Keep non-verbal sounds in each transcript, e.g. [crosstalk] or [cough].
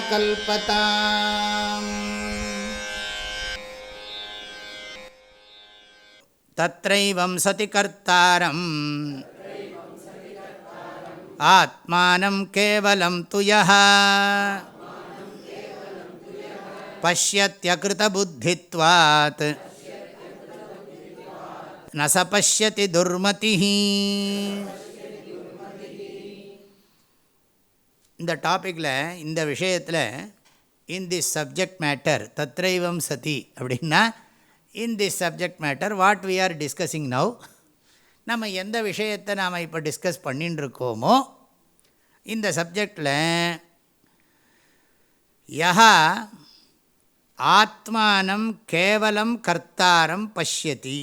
कल्पताम्। तत्रैवं सति कर्तारम् आत्मानं केवलं तु यः। पश्यत्यकृतबुद्धित्वात्। न स पश्यति दुर्मतिः இந்த டாப்பிக்கில் இந்த விஷயத்தில் இன் திஸ் சப்ஜெக்ட் மேட்டர் தத்ரைவம் சதி அப்படின்னா in the subject matter what we are discussing now நம்ம எந்த விஷயத்தை நாம் இப்போ டிஸ்கஸ் பண்ணின்னுருக்கோமோ இந்த சப்ஜெக்டில் யா ஆத்மானம் கேவலம் கர்த்தாரம் பஷ்யதி.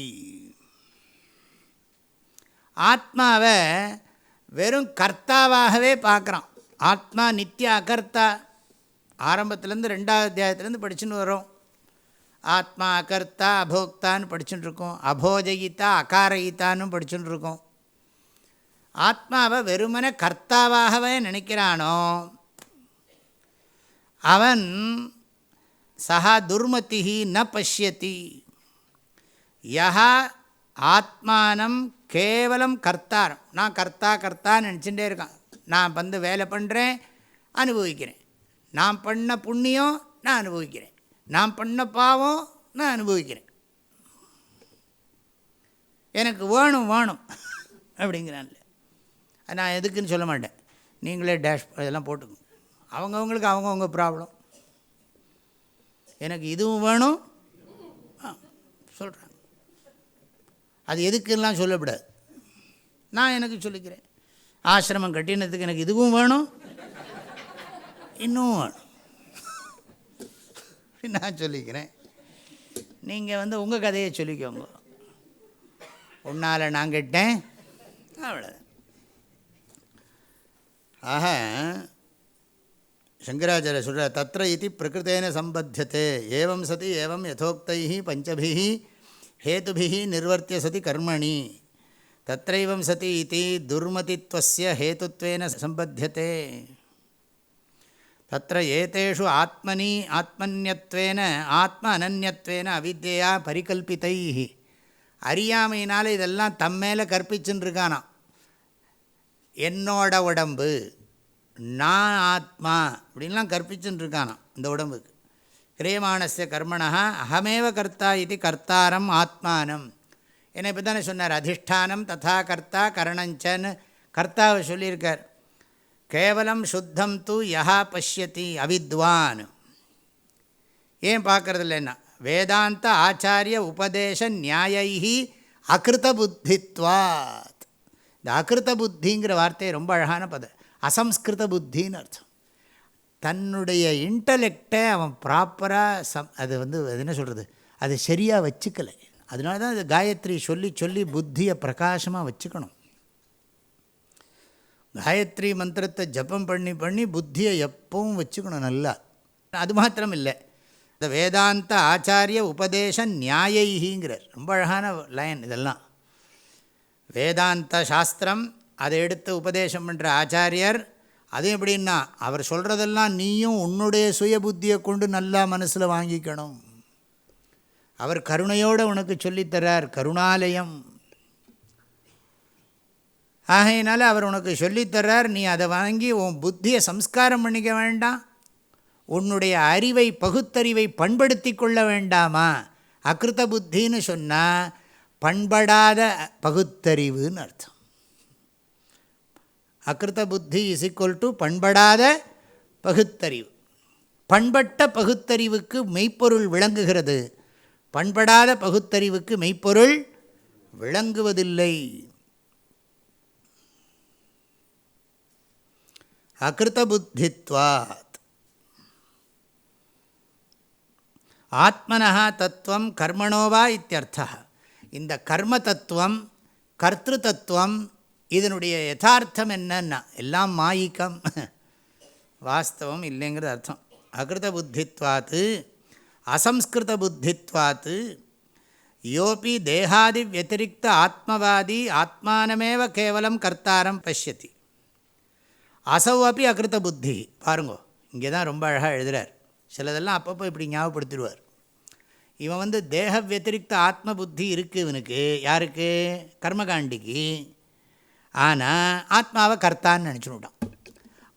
ஆத்மாவை வெறும் கர்த்தாவாகவே பார்க்குறான். ஆத்மா நித்திய அகர்த்தா. ஆரம்பத்துலேருந்து ரெண்டாவது அத்தியாயத்துலேருந்து படிச்சுன்னு வரோம் ஆத்மா அகர்த்தா அபோக்தான்னு படிச்சுட்டு இருக்கோம் அபோஜயித்தா அகாரயித்தான்னு படிச்சுட்டு இருக்கோம் ஆத்மாவை வெறுமன கர்த்தாவாகவே நினைக்கிறானோ அவன் சா துர்மதி ந பசியத்தி யா ஆத்மானம் கேவலம் கர்த்தாரம். நான் கர்த்தா கர்த்தான்னு நினச்சிட்டே இருக்கான். நான் வந்து வேலை பண்ணுறேன் அனுபவிக்கிறேன். நான் பண்ண புண்ணியம் நான் அனுபவிக்கிறேன். நான் பண்ண பாவம் நான் அனுபவிக்கிறேன். எனக்கு வேணும் வேணும் அப்படிங்கிறான்ல. நான் எதுக்குன்னு சொல்ல மாட்டேன். நீங்களே டேஷ் இதெல்லாம் போட்டுக்கோங்க. அவங்கவுங்களுக்கு அவங்கவுங்க ப்ராப்ளம் எனக்கு இதுவும் வேணும். ஆ சொல்கிறாங்க அது எதுக்குலாம் சொல்லப்படாது நான் எனக்கு சொல்லிக்கிறேன். ஆசிரமம் கட்டினதுக்கு எனக்கு இதுவும் வேணும். இன்னும் வேணும். [laughs] நான் சொல்லிக்கிறேன். நீங்கள் வந்து உங்கள் கதையை சொல்லிக்கோங்க. உன்னால் நான் கேட்டேன். அவ்வளோ ஆக சங்கராச்சாரிய சொல்கிற தத்திர இது பிரகிருத்தேன சம்பத்தியத்தே ஏவம் சதி ஏவம் யதோக்தை பஞ்சபி ஹேதுபி நிர்வர்த்திய சதி கர்மணி. தத்தைவம் சதி இது துர்மதித்வசிய ஹேத்துவேன சம்பத்தியதே தத்திர ஏதேஷு ஆத்மனி ஆத்மன்யத்வேன ஆத்ம அனன்யத்வேன அவித்யா பரிகல்பித்தை அறியாமையினால் இதெல்லாம் தம்மேல கற்பிச்சுருக்கானாம் என்னோட உடம்பு நான் ஆத்மா அப்படின்லாம் கற்பிச்சுருக்கானாம் இந்த உடம்புக்கு? கிரியமானஸ்ய கர்மணா அகமேவ கர்த்தா இது கர்த்தாரம் ஆத்மானம். என்னை இப்போ தானே சொன்னார். அதிஷ்டானம் ததா கர்த்தா கரணஞ்சன்னு கர்த்தாவை சொல்லியிருக்கார். கேவலம் சுத்தம் தூ யஹா பஷ்யதி அவித்வான். ஏன் பார்க்கறது இல்லைன்னா வேதாந்த ஆச்சாரிய உபதேச நியாயி அகிருத புத்தித்வாத் இந்த அகிருத புத்திங்கிற வார்த்தை ரொம்ப அழகான பதம் அசம்ஸ்கிருத புத்தின்னு அர்த்தம். தன்னுடைய இன்டலெக்டை அவன் ப்ராப்பராக சம் அது வந்து என்ன சொல்கிறது அது சரியாக வச்சுக்கலை. அதனால தான் இது காயத்ரி சொல்லி சொல்லி புத்தியை பிரகாசமாக வச்சுக்கணும். காயத்ரி மந்திரத்தை ஜப்பம் பண்ணி பண்ணி புத்தியை எப்பவும் வச்சுக்கணும் நல்லா. அது மாத்திரம் இல்லை இந்த வேதாந்த ஆச்சாரிய உபதேச நியாயிங்கிறார் ரொம்ப அழகான லைன் இதெல்லாம். வேதாந்த சாஸ்திரம் அதை எடுத்து உபதேசம் பண்ணுற ஆச்சாரியர் அது எப்படின்னா அவர் சொல்கிறதெல்லாம் நீயும் உன்னுடைய சுய புத்தியை கொண்டு நல்லா மனசில் வாங்கிக்கணும். அவர் கருணையோடு உனக்கு சொல்லித்தரார் கருணாலயம். ஆகையினால அவர் உனக்கு சொல்லித்தர்றார் நீ அதை வாங்கி உன் புத்தியை சம்ஸ்காரம் பண்ணிக்க வேண்டாம். உன்னுடைய அறிவை பகுத்தறிவை பண்படுத்தி கொள்ள வேண்டாமா? அக்கிருத்த புத்தின்னு சொன்னால் பண்படாத பகுத்தறிவுன்னு அர்த்தம். அக்கிருத்த புத்தி இஸ் ஈக்குவல் டு பண்படாத பகுத்தறிவு. பண்பட்ட பகுத்தறிவுக்கு மெய்ப்பொருள் விளங்குகிறது. பண்படாத பகுத்தறிவுக்கு மெய்ப்பொருள் விளங்குவதில்லை. அகிருத்த புத்தித்வாத் ஆத்மனா தத்துவம் கர்மணோவா இத்தியர்த்தா இந்த கர்ம தத்துவம் கர்த்திரு தத்துவம் இதனுடைய யதார்த்தம் என்னன்னா எல்லாம் மாயிக்கம் [laughs] வாஸ்தவம் இல்லைங்கிறது அர்த்தம். அகிருத புத்தித்வாத்து அசம்ஸ்கிருத புத்தித்வாத்து யோபி தேகாதி வத்திரிக்த ஆத்மவாதி ஆத்மானமேவ கேவலம் கர்த்தாரம் பசியதி அசௌ அப்படி அகிருத்த புத்தி பாருங்கோ இங்கே தான் ரொம்ப அழகாக எழுதுகிறார் சிலதெல்லாம் அப்பப்போ இப்படி ஞாபகப்படுத்திடுவார். இவன் வந்து தேக வத்திரிக்த ஆத்ம புத்தி இருக்குது இவனுக்கு. யாருக்கு? கர்மகாண்டிக்கு. ஆனால் ஆத்மாவை கர்த்தான்னு நினச்சுட்டான்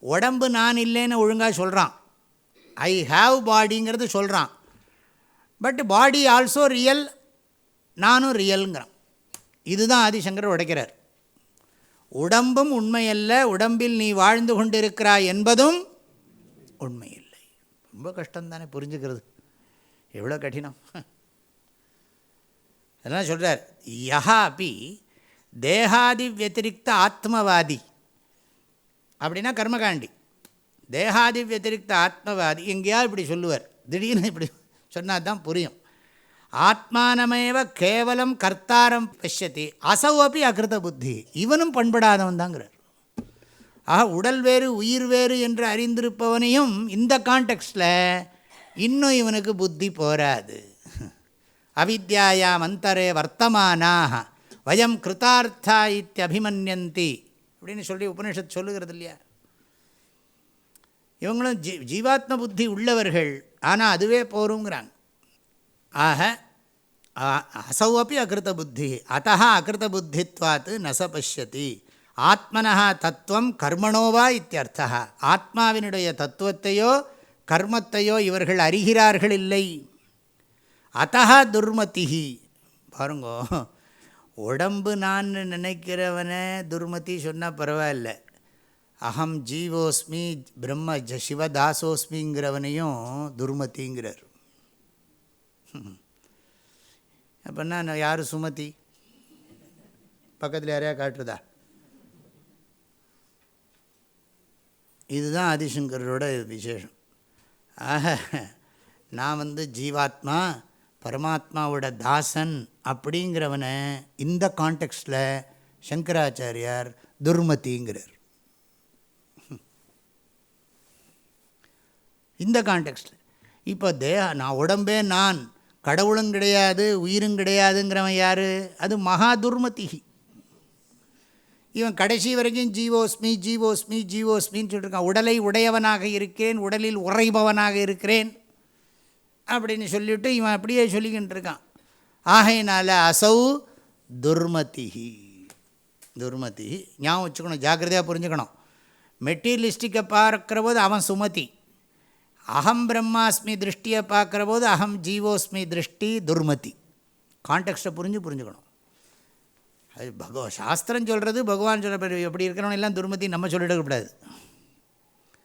உடம்பு நான் இல்லைன்னு ஒழுங்காக சொல்கிறான் ஐ ஹாவ் பாடிங்கிறது சொல்கிறான் பட் பாடி ஆல்சோ ரியல் நானும் ரியல்ங்கிறான் இதுதான் ஆதிசங்கர் உடைக்கிறார். உடம்பும் உண்மையல்ல உடம்பில் நீ வாழ்ந்து கொண்டிருக்கிறாய் என்பதும் உண்மையில்லை. ரொம்ப கஷ்டம் தானே புரிஞ்சுக்கிறது. எவ்வளோ கடினம். அதெல்லாம் சொல்கிறார் யஹா அப்படி தேகாதி வத்திரிக்த ஆத்மவாதி. அப்படின்னா கர்மகாண்டி. தேகாதி வத்திரிக்த ஆத்மவாதி. எங்கேயாவது இப்படி சொல்லுவார். திடீர்னு இப்படி சொன்னால் தான் புரியும். ஆத்மானமேவ கேவலம் கர்த்தாரம் பசியத்தி அசௌ அப்படி அகிருத புத்தி. இவனும் பண்படாதவன் தாங்கிறார் ஆக உடல் வேறு உயிர் வேறு என்று அறிந்திருப்பவனையும் இந்த கான்டெக்ஸ்டில் இன்னும் இவனுக்கு புத்தி போராது. அவித்யாயாம் அந்தரே வர்த்தமானாக வயம் கிருத்தார்த்தா இத்தியபிமன்யந்தி. அப்படின்னு சொல்லி உபனிஷத் சொல்லுகிறது இல்லையா? இவங்களும் ஜீ ஜீவாத்ம புத்தி உள்ளவர்கள். ஆனால் அதுவே போருங்கிறாங்க. ஆக அசௌ அப்படி அகிருத்த புத்தி. அத்த அகிருத்த புத்தித்வாத்து நச பசியதி ஆத்மனா தத்துவம் கர்மணோவா இத்தியர்த்தா ஆத்மாவினுடைய தத்துவத்தையோ கர்மத்தையோ இவர்கள் அறிகிறார்கள் இல்லை. அத்தா துர்மதிஹி. பாருங்கோ உடம்பு நான் நினைக்கிறவனே துர்மதி சொன்னால் பரவாயில்ல. அகம் ஜீவோஸ்மி பிரம்ம ஜ சிவதாசோஸ்மிங்கிறவனையும் துர்மதிங்கிறார் அப்படின்னா நான் யார் சுமதி? பக்கத்தில் யாரையா காட்டுறதா? இதுதான் ஆதிசங்கரோட விசேஷம். ஆக நான் வந்து ஜீவாத்மா பரமாத்மாவோட தாசன் அப்படிங்கிறவனை இந்த கான்டெக்ஸ்டில் சங்கராச்சாரியார் துர்மதிங்கிறார் இந்த கான்டெக்ஸ்டில் இப்போ தேக நான் உடம்பே நான். கடவுளும் கிடையாது உயிரும் கிடையாதுங்கிறவன் யார்? அது மகா துர்மதிகி. இவன் கடைசி வரைக்கும் ஜீவோஸ்மி ஜீவோஸ்மி ஜீவோஸ்மின்னு சொல்லியிருக்கான் உடலை உடையவனாக இருக்கிறேன் உடலில் உறைபவனாக இருக்கிறேன் அப்படின்னு சொல்லிவிட்டு இவன் அப்படியே சொல்லிக்கிட்டு இருக்கான். ஆகையினால அசௌ துர்மதிகி. துர்மதி ஞாபகம் வச்சுக்கணும் ஜாக்கிரதையாக புரிஞ்சுக்கணும். மெட்டீரியலிஸ்டிக்கை பார்க்குற போது அவன் சுமதி. அகம் பிரம்மாஸ்மி திருஷ்டியை பார்க்குற போது அகம் ஜீவோஸ்மி திருஷ்டி துர்மதி. கான்டெக்ஸ்ட்டை புரிஞ்சு புரிஞ்சுக்கணும். அது பகவ சாஸ்திரம் சொல்கிறது பகவான் சொல்கிற எப்படி இருக்கிறவங்க எல்லாம் துர்மதி நம்ம சொல்லிடக்கூடாது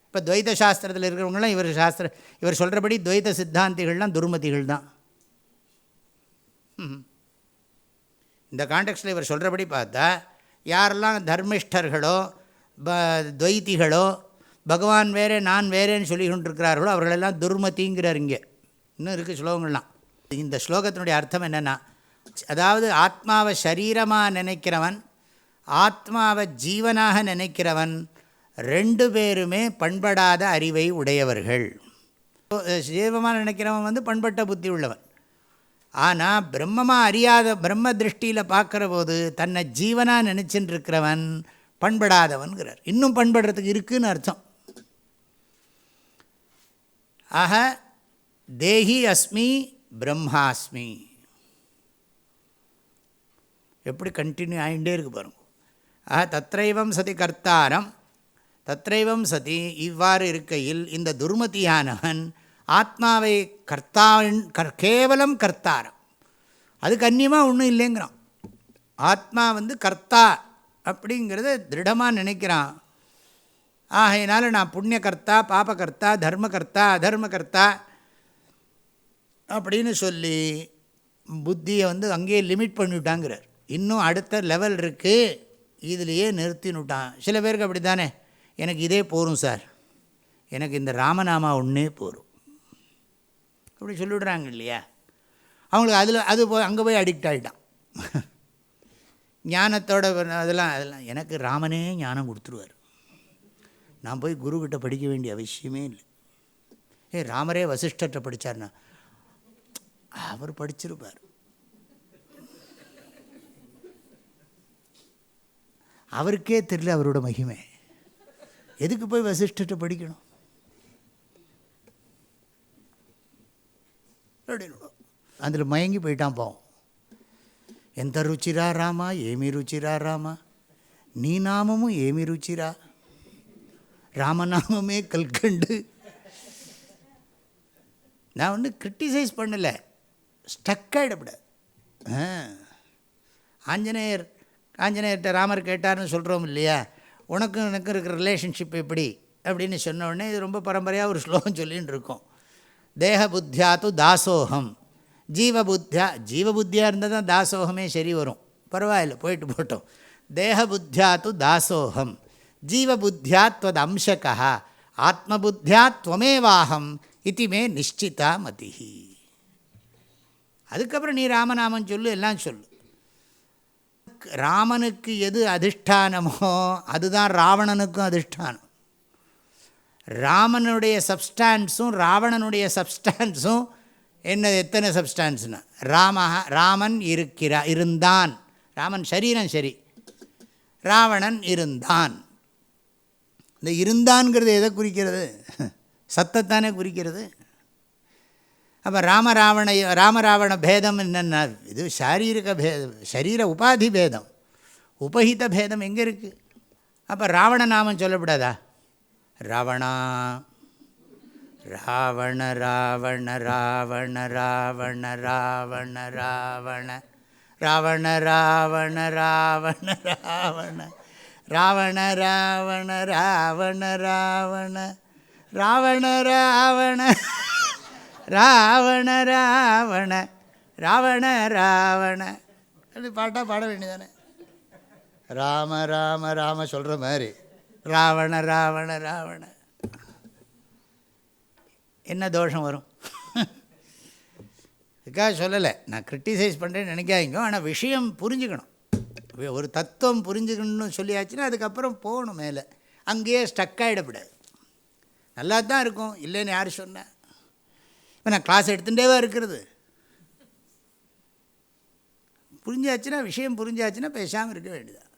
இப்போ துவைத சாஸ்திரத்தில் இருக்கிறவங்களாம் இவர் சாஸ்திர இவர் சொல்கிறபடி துவைத சித்தாந்திகள்லாம் துர்மதிகள் தான். இந்த கான்டெக்ட்டில் இவர் சொல்கிறபடி பார்த்தா யாரெல்லாம் தர்மிஷ்டர்களோ ப துவைத்திகளோ பகவான் வேறே நான் வேறேன்னு சொல்லி கொண்டிருக்கிறார்களோ அவர்களெல்லாம் துர்மதிங்கிறார் இங்கே. இன்னும் இருக்குது ஸ்லோகங்கள்லாம். இந்த ஸ்லோகத்தினுடைய அர்த்தம் என்னென்னா அதாவது ஆத்மாவை சரீரமாக நினைக்கிறவன் ஆத்மாவை ஜீவனாக நினைக்கிறவன் ரெண்டு பேருமே பண்படாத அறிவை உடையவர்கள். ஜீவமாக நினைக்கிறவன் வந்து பண்பட்ட புத்தி உள்ளவன். ஆனால் பிரம்மமாக அறியாத பிரம்ம திருஷ்டியில் பார்க்குற போது தன்னை ஜீவனாக நினச்சின்னு இருக்கிறவன் பண்படாதவன்கிறார். இன்னும் பண்படுறதுக்கு இருக்குதுன்னு அர்த்தம். ஆக தேஹி அஸ்மி பிரம்மாஸ்மி. எப்படி கண்டினியூ ஆகிட்டே இருக்கு பாருங்க. ஆக தத்ரைவம் சதி கர்த்தாரம். தத்ரைவம் சதி இவ்வாறு இருக்கையில் இந்த துர்மதியானவன் ஆத்மாவை கர்த்தாவின் கர் கேவலம் கர்த்தாரம். அதுக்கு அந்நியமாக ஒன்றும் இல்லைங்கிறான். ஆத்மா வந்து கர்த்தா அப்படிங்கிறத திருடமாக நினைக்கிறான். ஆகையினால நான் புண்ணியகர்த்தா பாபகர்த்தா தர்மகர்த்தா அதர்மகர்த்தா அப்படின்னு சொல்லி புத்தியை வந்து அங்கேயே லிமிட் பண்ணிவிட்டாங்கிறார். இன்னும் அடுத்த லெவல் இருக்குது இதுலேயே நிறுத்தினுட்டான். சில பேருக்கு அப்படி தானே எனக்கு இதே போகும் சார். எனக்கு இந்த ராமநாமா ஒன்றே போகும் அப்படி சொல்லிவிடுறாங்க இல்லையா? அவங்களுக்கு அதில் அது போய் அங்கே போய் அடிக்ட் ஆகிட்டான் [laughs] ஞானத்தோட அதெல்லாம் அதெல்லாம் எனக்கு ராமனே ஞானம் கொடுத்துருவார். நான் போய் குருக்கிட்ட படிக்க வேண்டிய அவசியமே இல்லை. ஏ ராமரே வசிஷ்டர்கிட்ட படித்தார்னா அவர் படிச்சிருப்பார். அவருக்கே தெரியல அவரோட மகிமை. எதுக்கு போய் வசிஷ்டர்கிட்ட படிக்கணும்? அதில் மயங்கி போயிட்டான் போவோம். எந்த ருச்சிரா ராமா? ஏமி ருச்சிரா ராமா? நீ நாமமும் ஏமி ருச்சிரா? ராமநாமமே கல்கண்டு. நான் வந்து கிரிட்டிசைஸ் பண்ணலை. ஸ்டக் ஆஞ்சநேயர் ஆஞ்சநேயர்கிட்ட ராமர் கேட்டார்னு சொல்கிறோம் இல்லையா? உனக்கும் எனக்கும் இருக்கிற ரிலேஷன்ஷிப் எப்படி? அப்படின்னு சொன்ன உடனே இது ரொம்ப பரம்பரையாக ஒரு ஸ்லோகம் சொல்லின்னு இருக்கோம். தேக புத்தியா து தாசோகம். ஜீவ புத்தியாக இருந்தால் தான் தாசோகமே சரி வரும். பரவாயில்ல போயிட்டு போட்டோம். தேகபுத்தியா து தாசோகம். ஜீவபுத்தியா துவத் அம்சகா ஆத்மபுத்தியா துவமேவாகம் இது மே நிச்சிதா மதிஹி. அதுக்கப்புறம் நீ ராமநாமன் சொல்லு எல்லாம் சொல்லு. ராமனுக்கு எது அதிஷ்டானமோ அதுதான் ராவணனுக்கும் அதிஷ்டானம். ராமனுடைய சப்ஸ்டான்ஸும் ராவணனுடைய சப்ஸ்டான்ஸும் என்ன எத்தனை சப்ஸ்டான்ஸ்னா ராம ராமன் இருக்கிறா இருந்தான். ராமன் சரீரம் சரி. ராவணன் இருந்தான். இந்த இருந்தான்ங்கிறது எதை குறிக்கிறது சத்தத்தானே குறிக்கிறது அப்போ ராமராவண ராமராவண பேதம் என்னென்ன இது சாரீரிக பேதம் சரீர உபாதி பேதம் உபஹித பேதம் எங்கே இருக்குது அப்போ ராவண நாமம் சொல்லப்படாதா ராவணா ராவண ராவண ராவண ராவண ராவண ராவண ராவண ராவண ராவண ராவண ராவண ராவண ராவண ராவண. ராவண ராவண. ராவண ராவண. ராவண ராவண. அது பாட்டாக பாட வேண்டியதானே? ராம ராம ராம சொல்கிற மாதிரி. ராவண ராவண ராவண. என்ன தோஷம் வரும்? இதுக்காக சொல்லலை. நான் கிரிட்டிசைஸ் பண்ணுறேன்னு நினைக்காதீங்க. ஆனால் விஷயம் புரிஞ்சுக்கணும். ஒரு தத்துவம் புரிஞ்சுக்கணும்னு சொல்லியாச்சுன்னா அதுக்கப்புறம் போகணும் மேலே. அங்கேயே ஸ்டக் ஆகிடப்படாது நல்லா தான் இருக்கும் இல்லைன்னு யார் சொன்னேன் இப்போ நான் கிளாஸ் எடுத்துகிட்டேவா இருக்கிறது? புரிஞ்சாச்சுன்னா விஷயம் புரிஞ்சாச்சுன்னா பேசாமல் இருக்க வேண்டியதான்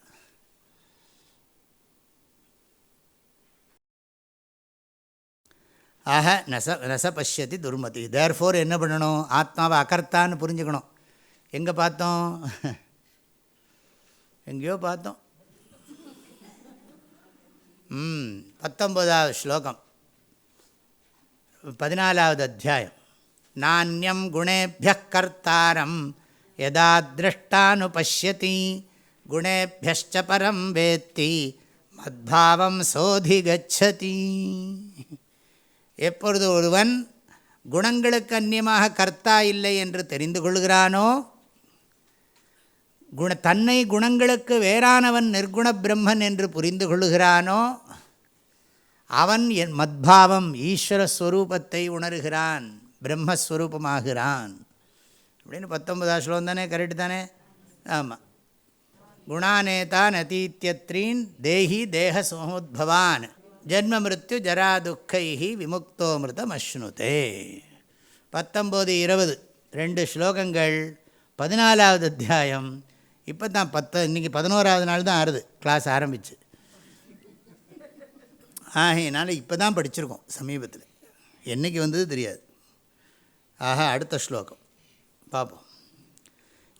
ஆக நச நச பசியத்தி துர்மதி. தேர்ஃபோர் என்ன பண்ணணும்? ஆத்மாவை அகர்த்தான்னு புரிஞ்சுக்கணும். எங்கே பார்த்தோம்? எங்கேயோ பார்த்தோம். ம் பத்தொம்போதாவது ஸ்லோகம். பதினாலாவது அத்தியாயம். நானியம் குணேபிய கர்த்தாரம் யதா திருஷ்டானு பசியதி குணேபியச்ச பரம் வேத்தி மத்பாவம் சோதி கச்சதி. எப்பொழுது ஒருவன் குணங்களுக்கு அந்நியமாக கர்த்தா இல்லை என்று தெரிந்து கொள்கிறானோ குண தன்னை குணங்களுக்கு வேறானவன் நிர்குண பிரம்மன் என்று புரிந்து கொள்கிறானோ அவன் என் மத்பாவம் ஈஸ்வரஸ்வரூபத்தை உணர்கிறான் பிரம்மஸ்வரூபமாகிறான். அப்படின்னு பத்தொன்பதாம் ஸ்லோகம் தானே? கரெக்டு தானே? ஆமாம் குணானேதான் அதீத்தியத்ரீன் தேஹி தேக சமுத்பவான். ஜென்ம மிருத்யு ஜராதுக்கைஹி விமுக்தோமிருதம் அஸ்னுதே பத்தொம்போது இருபது ரெண்டு ஸ்லோகங்கள் பதினாலாவது அத்தியாயம் இப்போ தான் பத்து இன்றைக்கி பதினோராவது நாள் தான் ஆறுது. கிளாஸ் ஆரம்பிச்சு. ஆகையினால இப்போ தான் படிச்சிருக்கோம் சமீபத்தில். என்றைக்கு வந்தது தெரியாது. ஆஹா அடுத்த ஸ்லோகம். பார்ப்போம்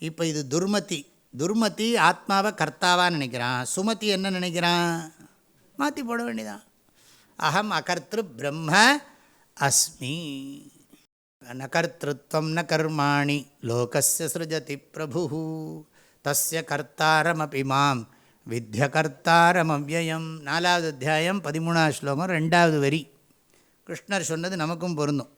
இப்போ இது துர்மதி. துர்மதி ஆத்மாவை கர்த்தாவாக நினைக்கிறான். சுமதி என்ன நினைக்கிறான்? மாற்றி போட வேண்டியதான் அகம் அகர்த்திரு பிரம்ம அஸ்மி. ந கர்த்திருவம் ந கர்மாணி. லோகஸ்ய சிருஜதி பிரபு தஸ்ய கர்த்தாரமபி மாம். வித்ய கர்த்தாரமவ்யயம். நாலாவது அத்தியாயம் பதிமூணாவது ஸ்லோகம் ரெண்டாவது வரி. கிருஷ்ணர் சொன்னது நமக்கும் பொருந்தும்.